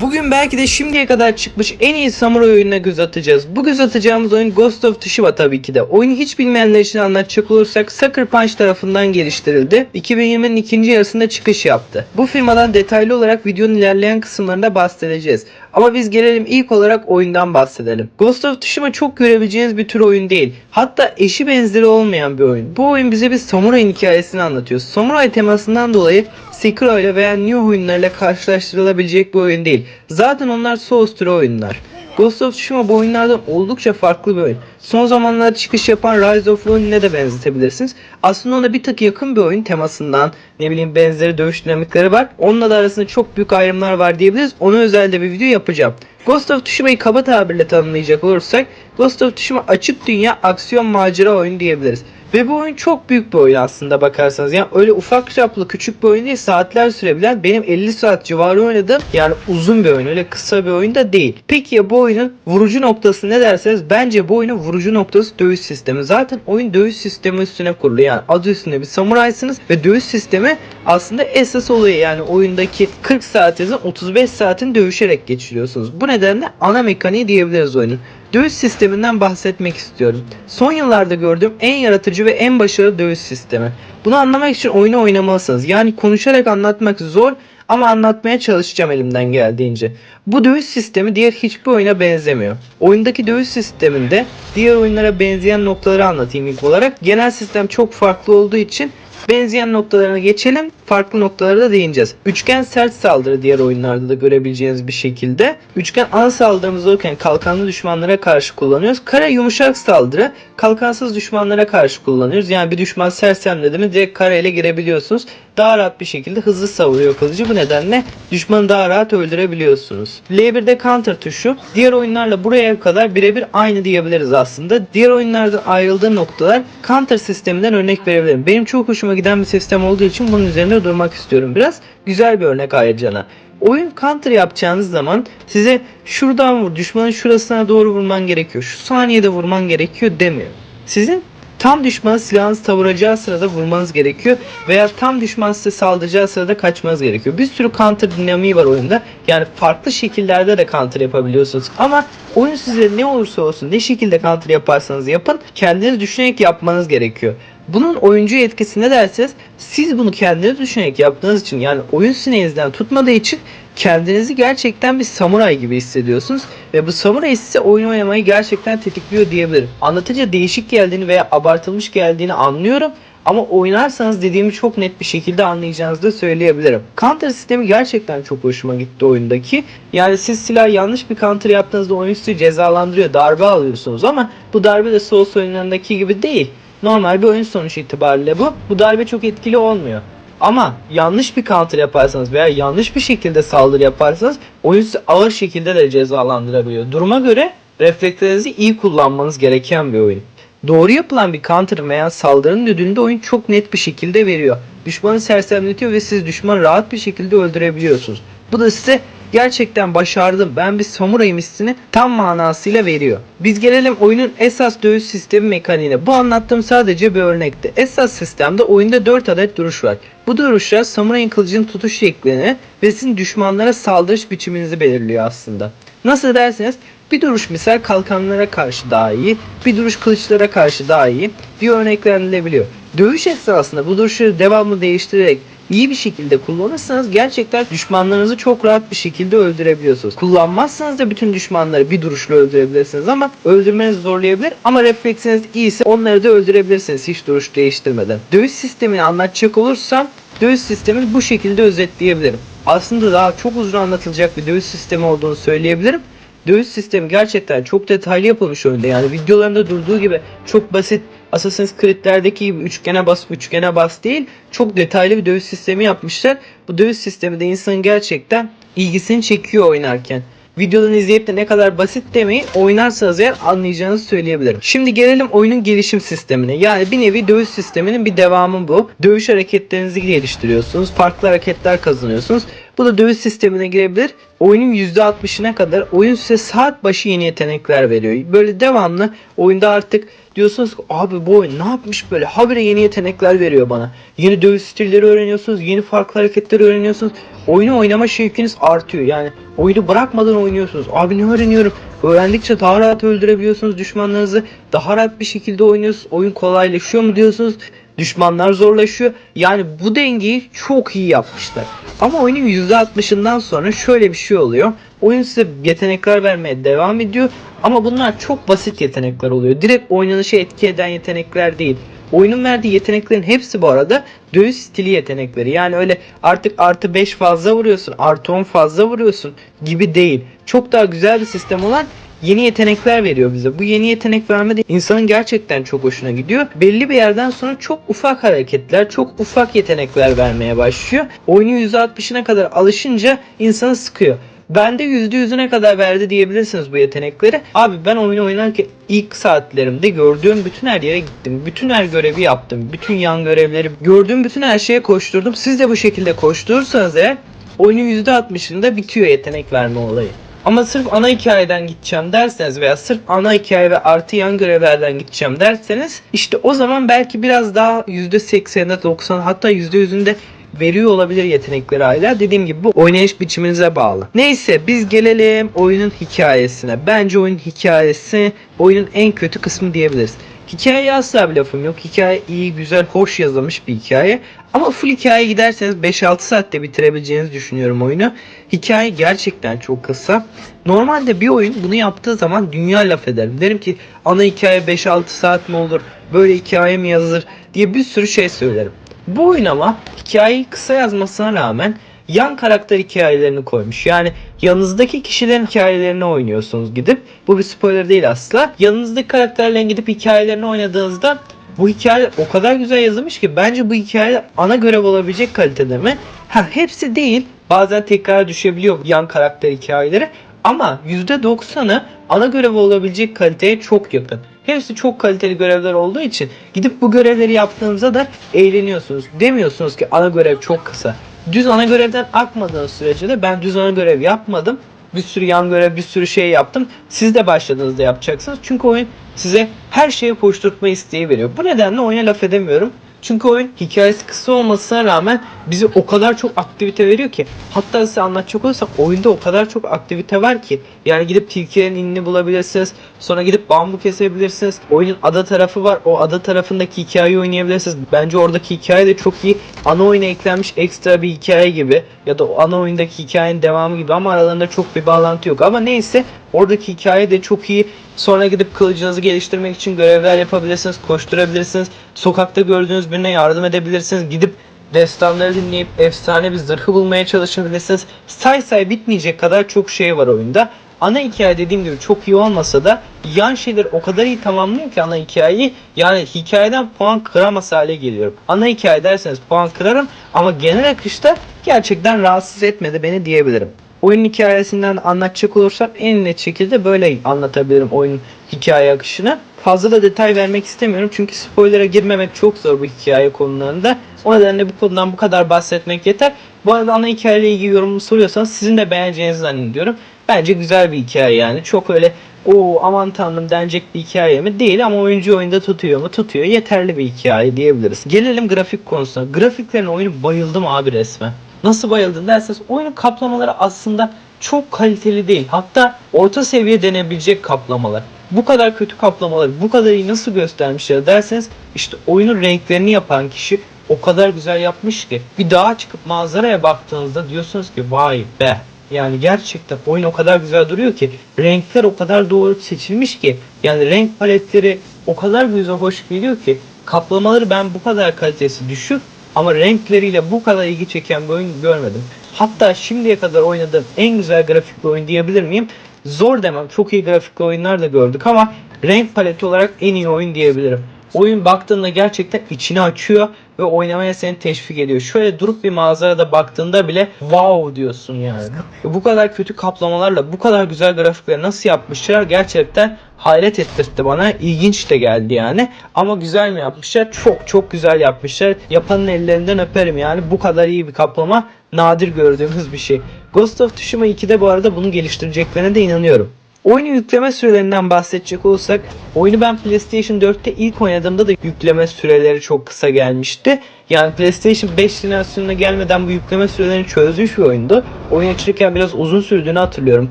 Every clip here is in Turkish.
Bugün belki de şimdiye kadar çıkmış en iyi samuray oyununa göz atacağız. Bu göz atacağımız oyun Ghost of Tsushima tabii ki de. Oyunu hiç bilmeyenler için anlatacak olursak Sucker Punch tarafından geliştirildi. 2020'nin ikinci yarısında çıkış yaptı. Bu firmadan detaylı olarak videonun ilerleyen kısımlarında bahsedeceğiz. Ama biz gelelim ilk olarak oyundan bahsedelim. Ghost of Tsushima çok görebileceğiniz bir tür oyun değil. Hatta eşi benzeri olmayan bir oyun. Bu oyun bize bir samurayın hikayesini anlatıyor. Samuray temasından dolayı Sekiro ile veya New oyunlarıyla karşılaştırılabilecek bir oyun değil. Zaten onlar Souls oyunlar. Ghost of Tsushima bu oyunlardan oldukça farklı bir oyun. Son zamanlarda çıkış yapan Rise of Rune'le de benzetebilirsiniz. Aslında ona bir tık yakın bir oyun temasından ne bileyim benzeri dövüş dinamikleri var. Onunla da arasında çok büyük ayrımlar var diyebiliriz. Onu özelde bir video yapacağım. Ghost of Tsushima'yı kaba tabirle tanımlayacak olursak Ghost of Tsushima açık dünya aksiyon macera oyunu diyebiliriz. Ve bu oyun çok büyük bir oyun aslında bakarsanız. Yani öyle ufak çaplı küçük bir oyun değil. Saatler sürebilen benim 50 saat civarı oynadığım yani uzun bir oyun. Öyle kısa bir oyun da değil. Peki ya bu oyunun vurucu noktası ne derseniz bence bu oyunun vurucu noktası dövüş sistemi. Zaten oyun dövüş sistemi üstüne kurulu. Yani adı üstünde bir samuraysınız ve dövüş sistemi aslında esas oluyor. Yani oyundaki 40 saatinizin 35 saatin dövüşerek geçiriyorsunuz. Bu nedenle ana mekaniği diyebiliriz oyunun. Dövüş sisteminden bahsetmek istiyorum. Son yıllarda gördüğüm en yaratıcı ve en başarılı dövüş sistemi. Bunu anlamak için oyunu oynamalısınız. Yani konuşarak anlatmak zor ama anlatmaya çalışacağım elimden geldiğince. Bu dövüş sistemi diğer hiçbir oyuna benzemiyor. Oyundaki dövüş sisteminde diğer oyunlara benzeyen noktaları anlatayım ilk olarak. Genel sistem çok farklı olduğu için benzeyen noktalarına geçelim. Farklı noktalara da değineceğiz. Üçgen sert saldırı diğer oyunlarda da görebileceğiniz bir şekilde. Üçgen ana saldırımız olurken kalkanlı düşmanlara karşı kullanıyoruz. Kare yumuşak saldırı kalkansız düşmanlara karşı kullanıyoruz. Yani bir düşman sersemledi mi direkt kareyle girebiliyorsunuz. Daha rahat bir şekilde hızlı savuruyor kılıcı. Bu nedenle düşmanı daha rahat öldürebiliyorsunuz. L1'de counter tuşu diğer oyunlarla buraya kadar birebir aynı diyebiliriz aslında. Diğer oyunlardan ayrıldığı noktalar counter sisteminden örnek verebilirim. Benim çok hoşuma giden bir sistem olduğu için bunun üzerinde durmak istiyorum biraz. Güzel bir örnek ayrıca. Oyun counter yapacağınız zaman size şuradan vur, düşmanın şurasına doğru vurman gerekiyor. Şu saniyede vurman gerekiyor demiyor. Sizin tam düşmanı silahınızı savuracağı sırada vurmanız gerekiyor veya tam düşman size saldıracağı sırada kaçmanız gerekiyor. Bir sürü counter dinamiği var oyunda. Yani farklı şekillerde de counter yapabiliyorsunuz. Ama oyun size ne olursa olsun ne şekilde counter yaparsanız yapın kendiniz düşünerek yapmanız gerekiyor. Bunun oyuncu etkisi ne derseniz siz bunu kendiniz düşünerek yaptığınız için yani oyun sineğinizden tutmadığı için kendinizi gerçekten bir samuray gibi hissediyorsunuz ve bu samuray size oyun oynamayı gerçekten tetikliyor diyebilirim. Anlatınca değişik geldiğini veya abartılmış geldiğini anlıyorum ama oynarsanız dediğimi çok net bir şekilde anlayacağınızı da söyleyebilirim. Counter sistemi gerçekten çok hoşuma gitti oyundaki. Yani siz silah yanlış bir counter yaptığınızda oyun sizi cezalandırıyor, darbe alıyorsunuz ama bu darbe de Souls oyunlarındaki gibi değil. Normal bir oyun sonuç itibariyle bu. Bu darbe çok etkili olmuyor. Ama yanlış bir counter yaparsanız veya yanlış bir şekilde saldırı yaparsanız oyun sizi ağır şekilde de cezalandırabiliyor. Duruma göre reflekslerinizi iyi kullanmanız gereken bir oyun. Doğru yapılan bir counter veya saldırının ödülünü de oyun çok net bir şekilde veriyor. Düşmanı sersemletiyor ve siz düşmanı rahat bir şekilde öldürebiliyorsunuz. Bu da size gerçekten başardım ben bir samurayım hissini tam manasıyla veriyor. Biz gelelim oyunun esas dövüş sistemi mekaniğine. Bu anlattığım sadece bir örnekti. Esas sistemde oyunda 4 adet duruş var. Bu duruşlar samurayın kılıcının tutuş şeklini ve sizin düşmanlara saldırış biçiminizi belirliyor aslında. Nasıl derseniz bir duruş misal kalkanlara karşı daha iyi, bir duruş kılıçlara karşı daha iyi diye örneklendirilebiliyor. Dövüş esnasında bu duruşları devamlı değiştirerek iyi bir şekilde kullanırsanız gerçekten düşmanlarınızı çok rahat bir şekilde öldürebiliyorsunuz. Kullanmazsanız da bütün düşmanları bir duruşla öldürebilirsiniz ama öldürmeniz zorlayabilir ama refleksiniz iyiyse onları da öldürebilirsiniz hiç duruş değiştirmeden. Dövüş sistemini anlatacak olursam dövüş sistemini bu şekilde özetleyebilirim. Aslında daha çok uzun anlatılacak bir dövüş sistemi olduğunu söyleyebilirim. Dövüş sistemi gerçekten çok detaylı yapılmış oyunda. Yani videolarında durduğu gibi çok basit Assassin's Creed'lerdeki gibi üçgene bas üçgene bas değil. Çok detaylı bir dövüş sistemi yapmışlar. Bu dövüş sistemi de insanın gerçekten ilgisini çekiyor oynarken. Videodan izleyip de ne kadar basit demeyin oynarsanız eğer anlayacağınızı söyleyebilirim. Şimdi gelelim oyunun gelişim sistemine. Yani bir nevi dövüş sisteminin bir devamı bu. Dövüş hareketlerinizi geliştiriyorsunuz. Farklı hareketler kazanıyorsunuz. Bu da döviz sistemine girebilir. Oyunun %60'ına kadar oyun size saat başı yeni yetenekler veriyor. Böyle devamlı oyunda artık diyorsunuz ki abi bu oyun ne yapmış böyle habire yeni yetenekler veriyor bana. Yeni döviz stilleri öğreniyorsunuz, yeni farklı hareketleri öğreniyorsunuz. Oyunu oynama şevkiniz artıyor. Yani oyunu bırakmadan oynuyorsunuz. Abi ne öğreniyorum? Öğrendikçe daha rahat öldürebiliyorsunuz düşmanlarınızı. Daha rahat bir şekilde oynuyorsunuz. Oyun kolaylaşıyor mu diyorsunuz. Düşmanlar zorlaşıyor. Yani bu dengeyi çok iyi yapmışlar. Ama oyunun %60'ından sonra şöyle bir şey oluyor. Oyun size yetenekler vermeye devam ediyor. Ama bunlar çok basit yetenekler oluyor. Direkt oynanışı etki eden yetenekler değil. Oyunun verdiği yeteneklerin hepsi bu arada dövüş stili yetenekleri. Yani öyle artık artı 5 fazla vuruyorsun, artı 10 fazla vuruyorsun gibi değil. Çok daha güzel bir sistem olan yeni yetenekler veriyor bize. Bu yeni yetenek vermede insanın gerçekten çok hoşuna gidiyor. Belli bir yerden sonra çok ufak hareketler, çok ufak yetenekler vermeye başlıyor. Oyunu %60'ına kadar alışınca insanı sıkıyor. Bende %100'üne kadar verdi diyebilirsiniz bu yetenekleri. Abi ben oyunu oynarken ilk saatlerimde gördüğüm bütün her yere gittim. Bütün her görevi yaptım. Bütün yan görevleri gördüğüm bütün her şeye koşturdum. Siz de bu şekilde koşturursanız eğer oyunun %60'ında bitiyor yetenek verme olayı. Ama sırf ana hikayeden gideceğim derseniz veya sırf ana hikaye ve artı yan görevlerden gideceğim derseniz işte o zaman belki biraz daha %80'e 90 hatta %100'ünde veriyor olabilir yetenekleri hala. Dediğim gibi bu oynayış biçiminize bağlı. Neyse biz gelelim oyunun hikayesine. Bence oyunun hikayesi oyunun en kötü kısmı diyebiliriz. Hikayeye asla bir lafım yok. Hikaye iyi, güzel, hoş yazılmış bir hikaye. Ama full hikaye giderseniz 5-6 saatte bitirebileceğinizi düşünüyorum oyunu. Hikaye gerçekten çok kısa. Normalde bir oyun bunu yaptığı zaman dünya laf ederim. Derim ki ana hikaye 5-6 saat mi olur? Böyle hikaye mi yazılır? diye bir sürü şey söylerim. Bu oyun ama hikayeyi kısa yazmasına rağmen yan karakter hikayelerini koymuş. Yani yanınızdaki kişilerin hikayelerini oynuyorsunuz gidip. Bu bir spoiler değil asla. Yanınızdaki karakterlerin gidip hikayelerini oynadığınızda bu hikaye o kadar güzel yazılmış ki bence bu hikaye ana görev olabilecek kalitede mi? Ha hepsi değil. Bazen tekrar düşebiliyor yan karakter hikayeleri. Ama %90'ı ana görev olabilecek kaliteye çok yakın. Hepsi çok kaliteli görevler olduğu için gidip bu görevleri yaptığınızda da eğleniyorsunuz. Demiyorsunuz ki ana görev çok kısa. Düz ana görevden akmadığınız sürece de ben düz ana görev yapmadım. Bir sürü yan görev, bir sürü şey yaptım. Siz de başladığınızda yapacaksınız. Çünkü oyun size her şeye koşturtma isteği veriyor. Bu nedenle oyuna laf edemiyorum. Çünkü oyun hikayesi kısa olmasına rağmen bize o kadar çok aktivite veriyor ki. Hatta size anlatacak olursak oyunda o kadar çok aktivite var ki. Yani gidip tilkilerin inini bulabilirsiniz. Sonra gidip bambu kesebilirsiniz. Oyunun ada tarafı var. O ada tarafındaki hikayeyi oynayabilirsiniz. Bence oradaki hikaye de çok iyi. Ana oyuna eklenmiş ekstra bir hikaye gibi. Ya da o ana oyundaki hikayenin devamı gibi ama aralarında çok bir bağlantı yok. Ama neyse oradaki hikaye de çok iyi. Sonra gidip kılıcınızı geliştirmek için görevler yapabilirsiniz, koşturabilirsiniz. Sokakta gördüğünüz birine yardım edebilirsiniz. Gidip destanları dinleyip efsane bir zırhı bulmaya çalışabilirsiniz. Say say bitmeyecek kadar çok şey var oyunda. Ana hikaye dediğim gibi çok iyi olmasa da yan şeyler o kadar iyi tamamlıyor ki ana hikayeyi. Yani hikayeden puan kıramaz hale geliyorum. Ana hikaye derseniz puan kırarım ama genel akışta gerçekten rahatsız etmedi beni diyebilirim. Oyun hikayesinden anlatacak olursam en net şekilde böyle anlatabilirim oyun hikaye akışını. Fazla da detay vermek istemiyorum çünkü spoilere girmemek çok zor bu hikaye konularında. O nedenle bu konudan bu kadar bahsetmek yeter. Bu arada ana hikayeyle ilgili yorumumu soruyorsanız sizin de beğeneceğinizi zannediyorum. Bence güzel bir hikaye yani. Çok öyle o aman tanrım denecek bir hikaye mi? Değil ama oyuncu oyunda tutuyor mu? Tutuyor. Yeterli bir hikaye diyebiliriz. Gelelim grafik konusuna. Grafiklerin oyunu bayıldım abi resmen. Nasıl bayıldın derseniz oyunun kaplamaları aslında çok kaliteli değil. Hatta orta seviye denebilecek kaplamalar. Bu kadar kötü kaplamaları bu kadar iyi nasıl göstermişler derseniz işte oyunun renklerini yapan kişi o kadar güzel yapmış ki bir dağa çıkıp manzaraya baktığınızda diyorsunuz ki vay be yani gerçekten oyun o kadar güzel duruyor ki renkler o kadar doğru seçilmiş ki yani renk paletleri o kadar güzel hoş geliyor ki kaplamaları ben bu kadar kalitesi düşük ama renkleriyle bu kadar ilgi çeken bir oyun görmedim. Hatta şimdiye kadar oynadığım en güzel grafikli oyun diyebilir miyim? Zor demem. Çok iyi grafikli oyunlar da gördük ama renk paleti olarak en iyi oyun diyebilirim. Oyun baktığında gerçekten içini açıyor ve oynamaya seni teşvik ediyor. Şöyle durup bir manzarada baktığında bile wow diyorsun yani. Bu kadar kötü kaplamalarla bu kadar güzel grafikleri nasıl yapmışlar gerçekten hayret ettirdi bana. İlginç de geldi yani. Ama güzel mi yapmışlar? Çok çok güzel yapmışlar. Yapanın ellerinden öperim yani. Bu kadar iyi bir kaplama nadir gördüğümüz bir şey. Ghost of Tsushima 2'de bu arada bunu geliştireceklerine de inanıyorum. Oyunu yükleme sürelerinden bahsedecek olursak oyunu ben PlayStation 4'te ilk oynadığımda da yükleme süreleri çok kısa gelmişti. Yani PlayStation 5 jenerasyonuna gelmeden bu yükleme sürelerini çözmüş bir oyundu. Oyun açılırken biraz uzun sürdüğünü hatırlıyorum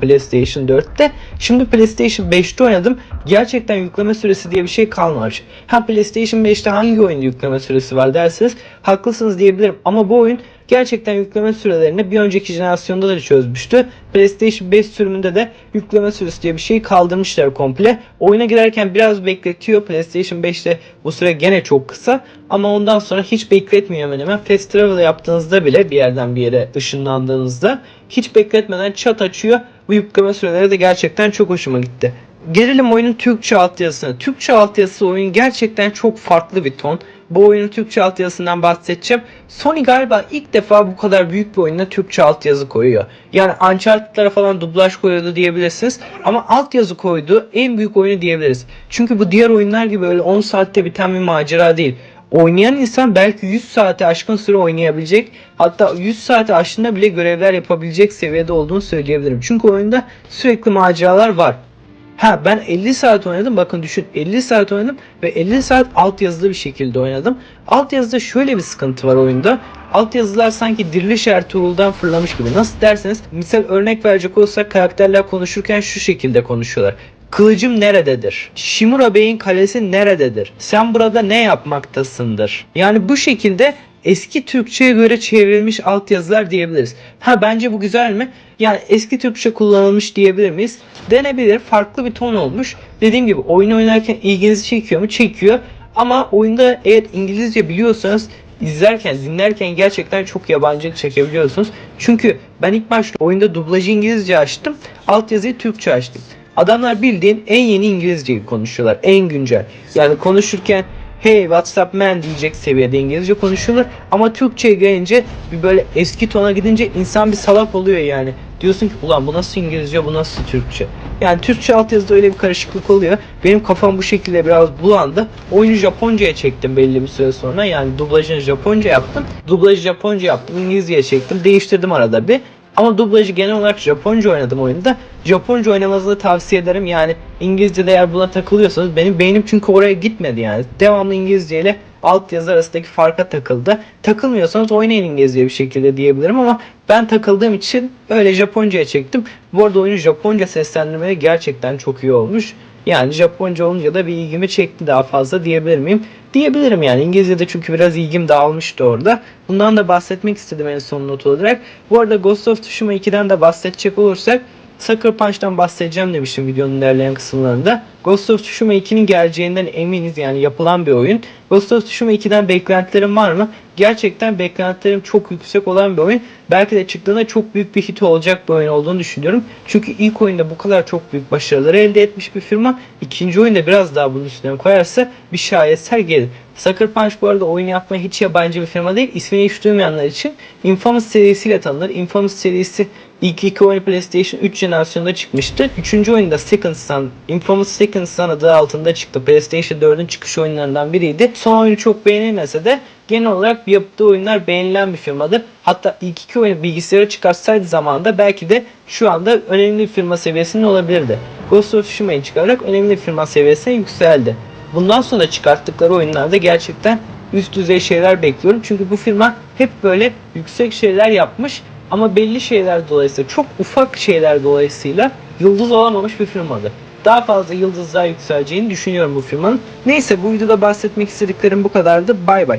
PlayStation 4'te. Şimdi PlayStation 5'te oynadım. Gerçekten yükleme süresi diye bir şey kalmamış. Ha PlayStation 5'te hangi oyunda yükleme süresi var derseniz haklısınız diyebilirim. Ama bu oyun gerçekten yükleme sürelerini bir önceki jenerasyonda da çözmüştü. PlayStation 5 sürümünde de yükleme süresi diye bir şey kaldırmışlar komple. Oyuna girerken biraz bekletiyor. PlayStation 5'te bu süre gene çok kısa. Ama ondan sonra hiç bekletmiyor hemen hemen. Fast travel yaptığınızda bile bir yerden bir yere ışınlandığınızda hiç bekletmeden çat açıyor. Bu yükleme süreleri de gerçekten çok hoşuma gitti. Gelelim oyunun Türkçe altyazısına. Türkçe altyazısı oyun gerçekten çok farklı bir ton. Bu oyunun Türkçe altyazısından bahsedeceğim. Sony galiba ilk defa bu kadar büyük bir oyuna Türkçe altyazı koyuyor. Yani Uncharted'lara falan dublaj koyuyordu diyebilirsiniz. Ama altyazı koydu en büyük oyunu diyebiliriz. Çünkü bu diğer oyunlar gibi öyle 10 saatte biten bir macera değil. Oynayan insan belki 100 saate aşkın süre oynayabilecek. Hatta 100 saate aşkında bile görevler yapabilecek seviyede olduğunu söyleyebilirim. Çünkü oyunda sürekli maceralar var. Ha ben 50 saat oynadım. Bakın düşün 50 saat oynadım ve 50 saat alt yazılı bir şekilde oynadım. Alt yazıda şöyle bir sıkıntı var oyunda. Alt yazılar sanki diriliş Ertuğrul'dan fırlamış gibi. Nasıl derseniz misal örnek verecek olsak karakterler konuşurken şu şekilde konuşuyorlar. Kılıcım nerededir? Shimura Bey'in kalesi nerededir? Sen burada ne yapmaktasındır? Yani bu şekilde eski Türkçe'ye göre çevrilmiş altyazılar diyebiliriz. Ha bence bu güzel mi? Yani eski Türkçe kullanılmış diyebilir miyiz? Denebilir. Farklı bir ton olmuş. Dediğim gibi oyun oynarken ilginizi çekiyor mu? Çekiyor. Ama oyunda eğer İngilizce biliyorsanız izlerken, dinlerken gerçekten çok yabancılık çekebiliyorsunuz. Çünkü ben ilk başta oyunda dublajı İngilizce açtım. Altyazıyı Türkçe açtım. Adamlar bildiğin en yeni İngilizceyi konuşuyorlar. En güncel. Yani konuşurken hey what's up man diyecek seviyede İngilizce konuşuyorlar. Ama Türkçe'ye gelince bir böyle eski tona gidince insan bir salak oluyor yani. Diyorsun ki ulan bu nasıl İngilizce bu nasıl Türkçe. Yani Türkçe altyazıda öyle bir karışıklık oluyor. Benim kafam bu şekilde biraz bulandı. Oyunu Japonca'ya çektim belli bir süre sonra. Yani dublajını Japonca yaptım. Dublajı Japonca yaptım. İngilizce'ye çektim. Değiştirdim arada bir. Ama dublajı genel olarak Japonca oynadım oyunda. Japonca oynamanızı tavsiye ederim. Yani İngilizce'de eğer buna takılıyorsanız benim beynim çünkü oraya gitmedi yani. Devamlı İngilizce ile altyazı arasındaki farka takıldı. Takılmıyorsanız oynayın İngilizce bir şekilde diyebilirim ama ben takıldığım için öyle Japonca'ya çektim. Bu arada oyunu Japonca seslendirmeye gerçekten çok iyi olmuş. Yani Japonca olunca da bir ilgimi çekti daha fazla diyebilir miyim? Diyebilirim yani İngilizce'de çünkü biraz ilgim dağılmıştı orada. Bundan da bahsetmek istedim en son not olarak. Bu arada Ghost of Tsushima 2'den de bahsedecek olursak Sucker Punch'tan bahsedeceğim demiştim videonun ilerleyen kısımlarında. Ghost of Tsushima 2'nin geleceğinden eminiz yani yapılan bir oyun. Ghost of Tsushima 2'den beklentilerim var mı? Gerçekten beklentilerim çok yüksek olan bir oyun. Belki de çıktığında çok büyük bir hit olacak bir oyun olduğunu düşünüyorum. Çünkü ilk oyunda bu kadar çok büyük başarıları elde etmiş bir firma. ikinci oyunda biraz daha bunun üstüne koyarsa bir şaheser gelir. Sucker Punch bu arada oyun yapmaya hiç yabancı bir firma değil. İsmini hiç duymayanlar için Infamous serisiyle tanınır. Infamous serisi ilk iki oyun PlayStation 3 jenerasyonunda çıkmıştı. Üçüncü oyunda Second Son, Infamous Second Son adı altında çıktı. PlayStation 4'ün çıkış oyunlarından biriydi. Son oyunu çok beğenilmese de genel olarak yaptığı oyunlar beğenilen bir firmadır. Hatta ilk iki oyunu bilgisayara çıkarsaydı zamanında belki de şu anda önemli bir firma seviyesinde olabilirdi. Ghost of Tsushima'yı çıkararak önemli bir firma seviyesine yükseldi. Bundan sonra çıkarttıkları oyunlarda gerçekten üst düzey şeyler bekliyorum. Çünkü bu firma hep böyle yüksek şeyler yapmış ama belli şeyler dolayısıyla çok ufak şeyler dolayısıyla yıldız olamamış bir firmadır. Daha fazla yıldızlar yükseleceğini düşünüyorum bu firmanın. Neyse bu videoda bahsetmek istediklerim bu kadardı. Bay bay.